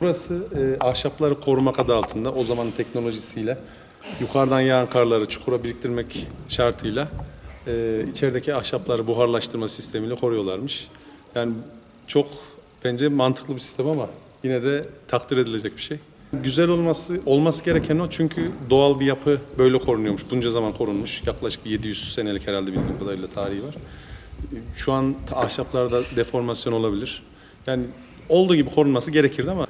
Burası e, ahşapları korumak adı altında o zamanın teknolojisiyle yukarıdan yağan karları çukura biriktirmek şartıyla e, içerideki ahşapları buharlaştırma sistemiyle koruyorlarmış. Yani çok bence mantıklı bir sistem ama yine de takdir edilecek bir şey. Güzel olması olması gereken o çünkü doğal bir yapı böyle korunuyormuş. Bunca zaman korunmuş. Yaklaşık bir 700 senelik herhalde bildiğim kadarıyla tarihi var. Şu an ahşaplarda deformasyon olabilir. Yani olduğu gibi korunması gerekirdi ama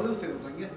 Alırım seni buradan gel.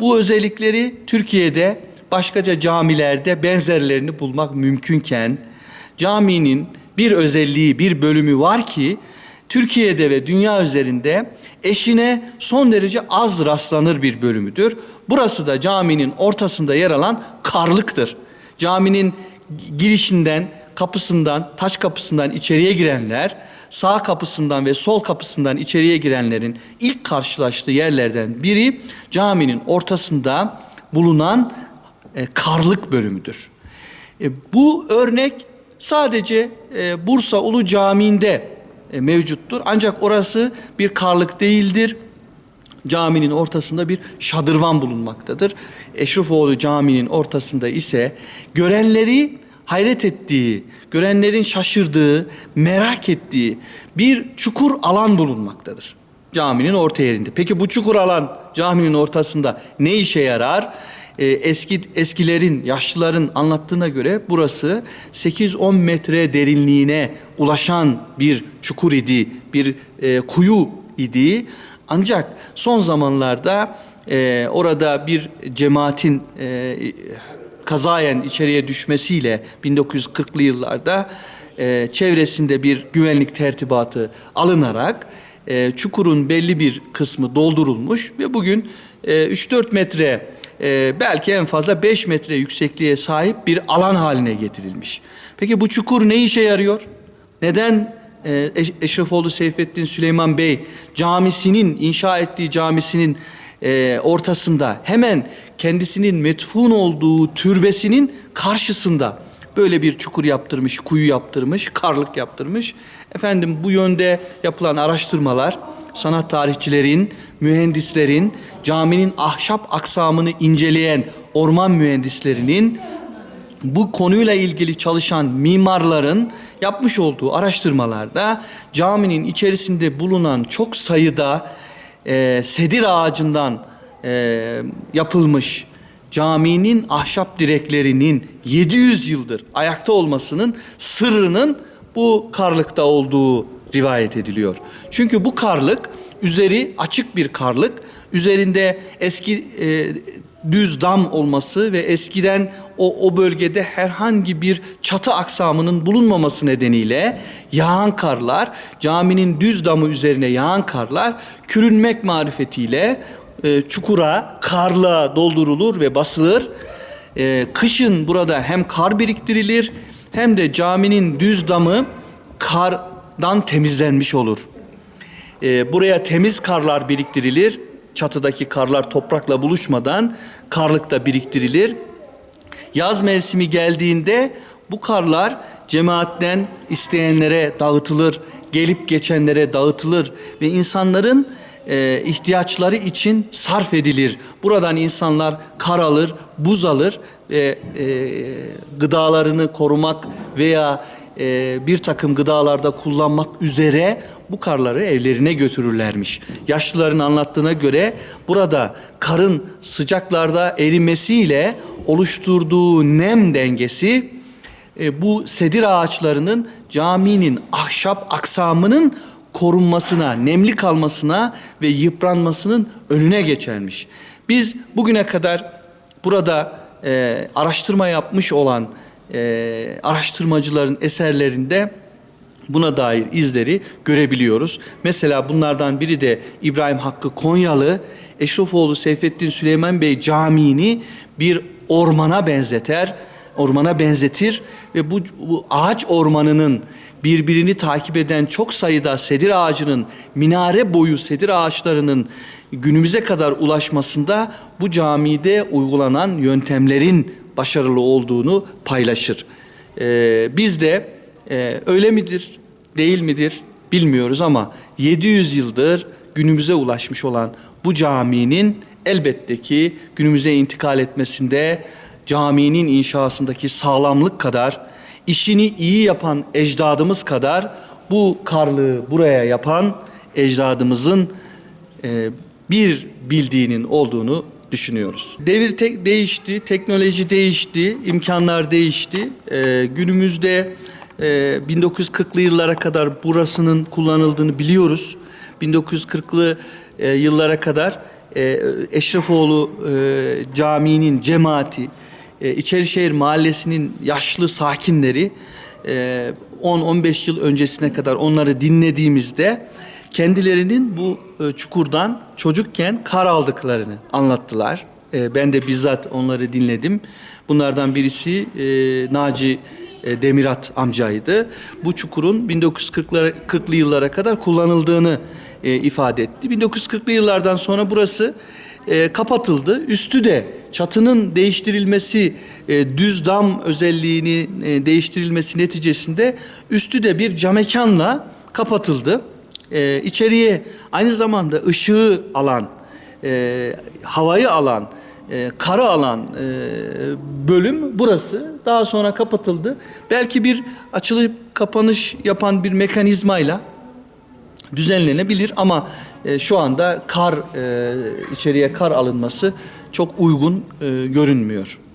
Bu özellikleri Türkiye'de başkaca camilerde benzerlerini bulmak mümkünken caminin bir özelliği, bir bölümü var ki Türkiye'de ve dünya üzerinde eşine son derece az rastlanır bir bölümüdür. Burası da caminin ortasında yer alan karlıktır. Caminin girişinden, kapısından, taç kapısından içeriye girenler, sağ kapısından ve sol kapısından içeriye girenlerin ilk karşılaştığı yerlerden biri caminin ortasında bulunan e, karlık bölümüdür. E, bu örnek sadece e, Bursa Ulu Camii'nde e, mevcuttur. Ancak orası bir karlık değildir. Caminin ortasında bir şadırvan bulunmaktadır. Eşrefoğlu Camii'nin ortasında ise görenleri hayret ettiği, görenlerin şaşırdığı, merak ettiği bir çukur alan bulunmaktadır. Caminin orta yerinde. Peki bu çukur alan caminin ortasında ne işe yarar? Ee, eski eskilerin, yaşlıların anlattığına göre burası 8-10 metre derinliğine ulaşan bir çukur idi, bir e, kuyu idi. Ancak son zamanlarda e, orada bir cemaatin e, kazayen içeriye düşmesiyle 1940'lı yıllarda e, çevresinde bir güvenlik tertibatı alınarak e, çukurun belli bir kısmı doldurulmuş ve bugün e, 3-4 metre e, belki en fazla 5 metre yüksekliğe sahip bir alan haline getirilmiş. Peki bu çukur ne işe yarıyor? Neden e, Eş- Eşrefoğlu Seyfettin Süleyman Bey camisinin inşa ettiği camisinin e, ortasında hemen kendisinin metfun olduğu türbesinin karşısında böyle bir çukur yaptırmış, kuyu yaptırmış, karlık yaptırmış. Efendim bu yönde yapılan araştırmalar sanat tarihçilerin, mühendislerin, caminin ahşap aksamını inceleyen orman mühendislerinin bu konuyla ilgili çalışan mimarların yapmış olduğu araştırmalarda caminin içerisinde bulunan çok sayıda e, sedir ağacından e, yapılmış caminin ahşap direklerinin 700 yıldır ayakta olmasının sırrının bu karlıkta olduğu rivayet ediliyor. Çünkü bu karlık üzeri açık bir karlık, üzerinde eski e, düz dam olması ve eskiden o, o bölgede herhangi bir çatı aksamının bulunmaması nedeniyle yağan karlar, caminin düz damı üzerine yağan karlar kürünmek marifetiyle e, çukura, karla doldurulur ve basılır. E, kışın burada hem kar biriktirilir hem de caminin düz damı kardan temizlenmiş olur. E, buraya temiz karlar biriktirilir. Çatıdaki karlar toprakla buluşmadan karlıkta biriktirilir. Yaz mevsimi geldiğinde bu karlar cemaatten isteyenlere dağıtılır, gelip geçenlere dağıtılır ve insanların e, ihtiyaçları için sarf edilir. Buradan insanlar kar alır, buz alır ve e, gıdalarını korumak veya e, bir takım gıdalarda kullanmak üzere bu karları evlerine götürürlermiş. Yaşlıların anlattığına göre burada karın sıcaklarda erimesiyle oluşturduğu nem dengesi e, bu sedir ağaçlarının caminin ahşap aksamının korunmasına, nemli kalmasına ve yıpranmasının önüne geçermiş. Biz bugüne kadar burada e, araştırma yapmış olan e, araştırmacıların eserlerinde buna dair izleri görebiliyoruz. Mesela bunlardan biri de İbrahim Hakkı Konyalı, Eşrefoğlu Seyfettin Süleyman Bey Camii'ni bir ormana benzeter, ormana benzetir ve bu, bu ağaç ormanının birbirini takip eden çok sayıda sedir ağacının, minare boyu sedir ağaçlarının günümüze kadar ulaşmasında bu camide uygulanan yöntemlerin başarılı olduğunu paylaşır. Ee, biz de e, öyle midir, değil midir bilmiyoruz ama 700 yıldır günümüze ulaşmış olan bu caminin elbette ki günümüze intikal etmesinde caminin inşasındaki sağlamlık kadar, işini iyi yapan ecdadımız kadar bu karlığı buraya yapan ecdadımızın e, bir bildiğinin olduğunu düşünüyoruz. Devir te- değişti, teknoloji değişti, imkanlar değişti. Ee, günümüzde e, 1940'lı yıllara kadar burasının kullanıldığını biliyoruz. 1940'lı e, yıllara kadar e, Eşrefoğlu e, Camii'nin cemaati, e, İçerişehir Mahallesi'nin yaşlı sakinleri e, 10-15 yıl öncesine kadar onları dinlediğimizde kendilerinin bu e, çukurdan çocukken kar aldıklarını anlattılar. E, ben de bizzat onları dinledim. Bunlardan birisi e, Naci e, Demirat amcaydı. Bu çukurun 1940'lı 40'lı yıllara kadar kullanıldığını e, ifade etti. 1940'lı yıllardan sonra burası e, kapatıldı. Üstü de çatının değiştirilmesi, e, düz dam özelliğini e, değiştirilmesi neticesinde üstü de bir camekanla kapatıldı. E, içeriye aynı zamanda ışığı alan, e, havayı alan, e, karı alan e, bölüm burası. Daha sonra kapatıldı. Belki bir açılıp kapanış yapan bir mekanizmayla düzenlenebilir ama e, şu anda kar e, içeriye kar alınması çok uygun e, görünmüyor.